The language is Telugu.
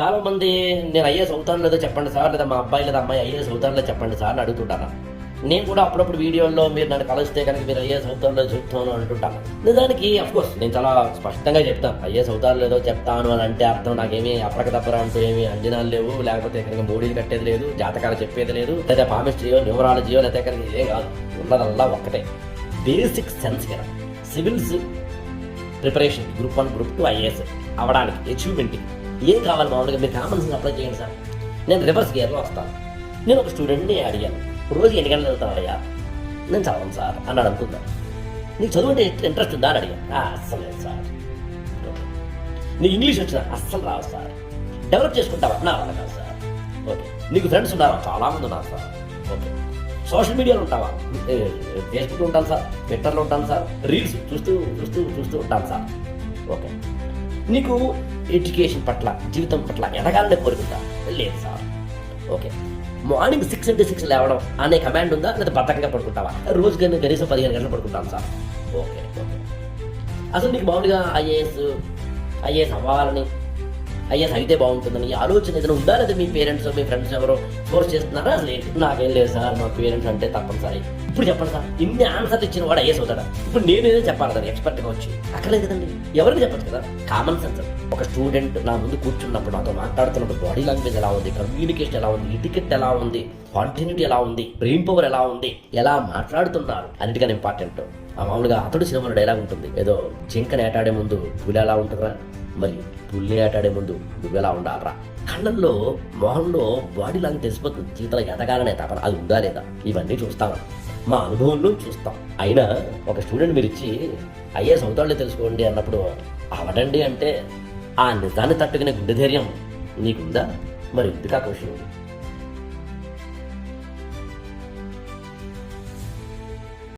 చాలా మంది నేను ఐఏఎస్ అవుతాను లేదో చెప్పండి సార్ లేదా మా అబ్బాయి లేదా అమ్మాయి ఐఏఎస్ అవుతాను లేదో చెప్పండి సార్ అని అడుగుతుంటాను. నేను కూడా అప్పుడప్పుడు వీడియోల్లో మీరు నన్ను కలిస్తే కనుక మీరు ఐఏఎస్ అవుతాను లేదో చెప్తాను అంటుంటాను. నిజానికి అఫ్కోర్స్ నేను చాలా స్పష్టంగా చెప్తాను. ఐఏఎస్ అవుతాను లేదో చెప్తాను అని అంటే అర్థం నాకేమీ అప్పటికదప్పరా అంటూ ఏమీ అంజనాలు లేవు. లేకపోతే కనుక మూడీలు కట్టేది లేదు జాతకాలు చెప్పేది లేదు లేదా పామిస్ట్రీయో న్యూమరాలజీయో లేదా కనుక ఏం కాదు. ఉన్నదల్లా ఒక్కటే. బేసిక్ సెన్స్ కదా. Civils preparation group one group two IAS అవడానికి అచీవ్మెంట్కి ఏం కావాలి మామూలుగా? మీరు కామన్ అప్లై చేయండి సార్. నేను రివర్స్ గేర్లో వస్తాను. నేను ఒక స్టూడెంట్ని అడిగాను రోజు ఎన్ని గంటలు వెళ్తావయ్యా నేను చదవను సార్ అన్నాడు అనుకుందా నీకు చదువు అంటే ఇంట్రెస్ట్ ఉందా అని అడిగాను. అస్సలు లేదు సార్. నీకు ఇంగ్లీష్ వచ్చిన అస్సలు రావు సార్. డెవలప్ చేసుకుంటావా? నా వల్ల కాదు సార్. ఓకే. నీకు ఫ్రెండ్స్ ఉన్నారా? చాలామంది ఉన్నారు సార్. ఓకే. సోషల్ మీడియాలో ఉంటావా? ఫేస్బుక్లో ఉంటాను సార్. ట్విట్టర్లో ఉంటాను సార్. రీల్స్ చూస్తూ చూస్తూ చూస్తూ ఉంటాను సార్. ఓకే. నీకు ఎడ్యుకేషన్ పట్ల జీవితం పట్ల ఎదగాలనే కోరుకుందా లేదు sir. Okay. Morning six into six లేవడం అనే కమాండ్ ఉందా? లేదా బద్ధకంగా పడుకుంటావా? రోజు నేను కనీసం పదిహేను గంటలు పడుకుంటాను సార్. Okay okay. అసలు నీకు మామూలుగా ఐఏఎస్ ఐఏఎస్ అవ్వాలని అయ్యా అయితే బాగుంటుందని ఈ ఆలోచన ఏదైనా ఉందా లేదా మీ పేరెంట్స్ మీ ఫ్రెండ్స్ ఎవరో ఫోర్స్ చేస్తున్నారా? లేదు. నాకేం లేదు సార్. మా పేరెంట్స్ అంటే తప్పనిసరి. ఇప్పుడు చెప్పండి సార్. ఇన్ని ఆన్సర్ ఇచ్చిన వాడు అయ్యే అవుతాడా? ఇప్పుడు నేను ఏదో చెప్పాలి కదా ఎక్స్పర్ట్గా వచ్చి. అక్కర్లేదు కదండి. ఎవరికి చెప్పచ్చు కదా? కామన్ సెన్స్ ఒక స్టూడెంట్ నా ముందు కూర్చున్నప్పుడు నాతో మాట్లాడుతున్నప్పుడు బాడీ లాంగ్వేజ్ ఎలా ఉంది? కమ్యూనికేషన్ ఎలా ఉంది? ఇటికెట్ ఎలా ఉంది? కాంటిన్యూటీ ఎలా ఉంది? బ్రెయిన్ పవర్ ఎలా ఉంది? ఎలా మాట్లాడుతున్నారు? అన్నిటికన్నా ఇంపార్టెంట్ మామూలుగా అతడు సినిమాలో డైలాగ్ ఉంటుంది. ఏదో జింకని నేటాడే ముందు పులి ఎలా ఉంటుందా మరి పుల్లి ఆటాడే ముందు నువ్వెలా ఉండాలరా? కళ్ళల్లో మొహంలో బాడీ లాంగ్ తెలిసిపోతుంది. జీవితంలో ఎదగాలనే తపన. అది ఉందా లేదా? ఇవన్నీ చూస్తాం. మా అనుభవంలో చూస్తాం. అయినా ఒక స్టూడెంట్ మీరు ఇచ్చి ఐఏఎస్ అవుతాడో తెలుసుకోండి అన్నప్పుడు అవడండి అంటే ఆ నిజాన్ని తట్టుకునే గుండె ధైర్యం నీకుందా? మరి ఎందుకు ఆ క్వశ్చన్?